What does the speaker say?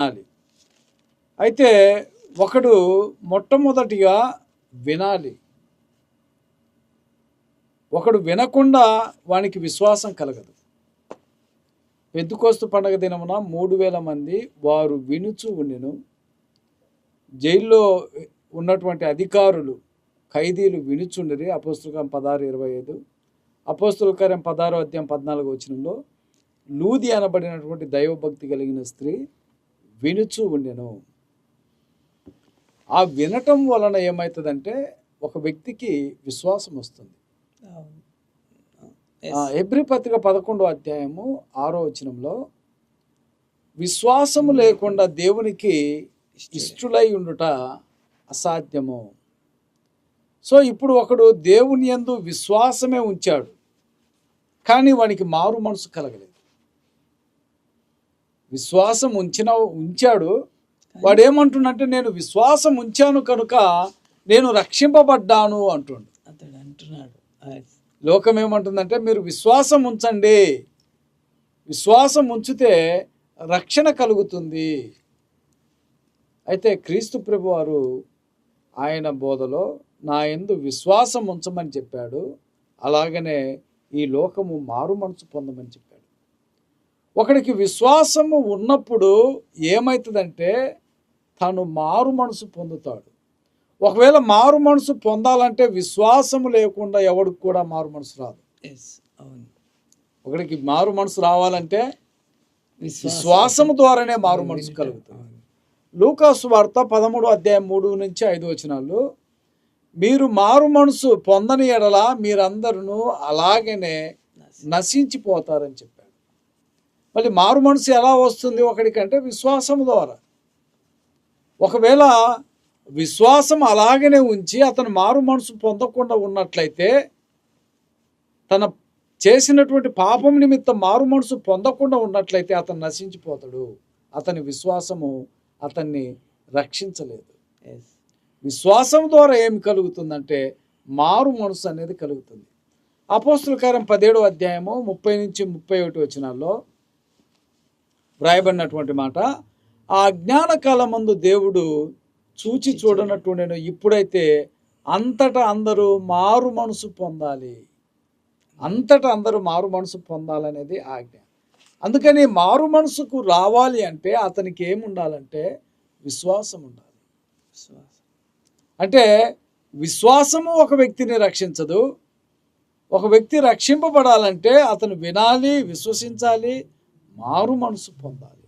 వినాలి అయితే ఒకడు మొట్టమొదటిగా వినాలి. ఒకడు వినకుండా వానికి విశ్వాసం కలగదు. పెద్దుకోస్తు పండగ దినమున మూడు వేల మంది వారు వినుచు ఉండిను. జైల్లో ఉన్నటువంటి అధికారులు ఖైదీలు వినుచుండిరి. అపోస్తులకం పదహారు ఇరవై ఐదు. అపోస్తులకార్యం పదహారో అధ్యాయం పద్నాలుగు వచనంలో లూది అనబడినటువంటి దైవభక్తి కలిగిన స్త్రీ వినుచు ఉండెను. ఆ వినటం వలన ఏమవుతుందంటే ఒక వ్యక్తికి విశ్వాసం వస్తుంది. ఎబ్రి పత్రిక పదకొండో అధ్యాయము ఆరో వచనంలో విశ్వాసము లేకుండా దేవునికి ఇష్టలై ఉండుట అసాధ్యము. సో ఇప్పుడు ఒకడు దేవుని యందు విశ్వాసమే ఉంచాడు కానీ వానికి మారు మనసు కలగలేదు. విశ్వాసం ఉంచిన ఉంచాడు. వాడు ఏమంటుండంటే నేను విశ్వాసం ఉంచాను కనుక నేను రక్షింపబడ్డాను అంటుండు. అతడు అంటున్నాడు. లోకం ఏమంటుందంటే మీరు విశ్వాసం ఉంచండి. విశ్వాసం ఉంచితే రక్షణ కలుగుతుంది. అయితే క్రీస్తు ప్రభు వారు ఆయన బోధలో నా ఎందు విశ్వాసం ఉంచమని చెప్పాడు. అలాగనే ఈ లోకము మారు మనసు పొందమని చెప్పాడు. ఒకడికి విశ్వాసము ఉన్నప్పుడు ఏమవుతుందంటే తను మారు మనసు పొందుతాడు. ఒకవేళ మారు మనసు పొందాలంటే విశ్వాసము లేకుండా ఎవడికి కూడా మారు మనసు రాదు. అవును. ఒకడికి మారు మనసు రావాలంటే విశ్వాసం విశ్వాసము ద్వారానే మారు మనసు కలుగుతుంది. లూకాసు వార్త పదమూడు అధ్యాయం మూడు నుంచి ఐదు వచనాలు. మీరు మారు మనసు పొందని ఎడల మీరందరూ అలాగనే నశించిపోతారని చెప్పాడు మళ్ళీ మారు మనసు ఎలా వస్తుంది ఒకడికంటే విశ్వాసం ద్వారా. ఒకవేళ విశ్వాసం అలాగనే ఉంచి అతను మారు మనసు పొందకుండా ఉన్నట్లయితే తన చేసినటువంటి పాపం నిమిత్తం మారు మనసు పొందకుండా ఉన్నట్లయితే అతను నశించిపోతాడు. అతని విశ్వాసము అతన్ని రక్షించలేదు. విశ్వాసం ద్వారా ఏమి కలుగుతుందంటే మారు మనసు అనేది కలుగుతుంది. అపోస్తుల కార్యం పదిహేడో అధ్యాయము ముప్పై నుంచి ముప్పై ఒకటి వచనాల్లో వ్రాయబడినటువంటి మాట. ఆ అజ్ఞాన కాలమందు దేవుడు చూచి చూడనట్టు నేను ఇప్పుడైతే అంతటా అందరూ మారు మనసు పొందాలి. అంతటా అందరూ మారు మనసు పొందాలనేది ఆజ్ఞ అందుకని మారు మనసుకు రావాలి అంటే అతనికి ఏముండాలంటే విశ్వాసం ఉండాలి. విశ్వాసం. అంటే విశ్వాసము ఒక వ్యక్తిని రక్షించదు. ఒక వ్యక్తి రక్షింపబడాలంటే అతను వినాలి విశ్వసించాలి మారు మనసు పొందాలి.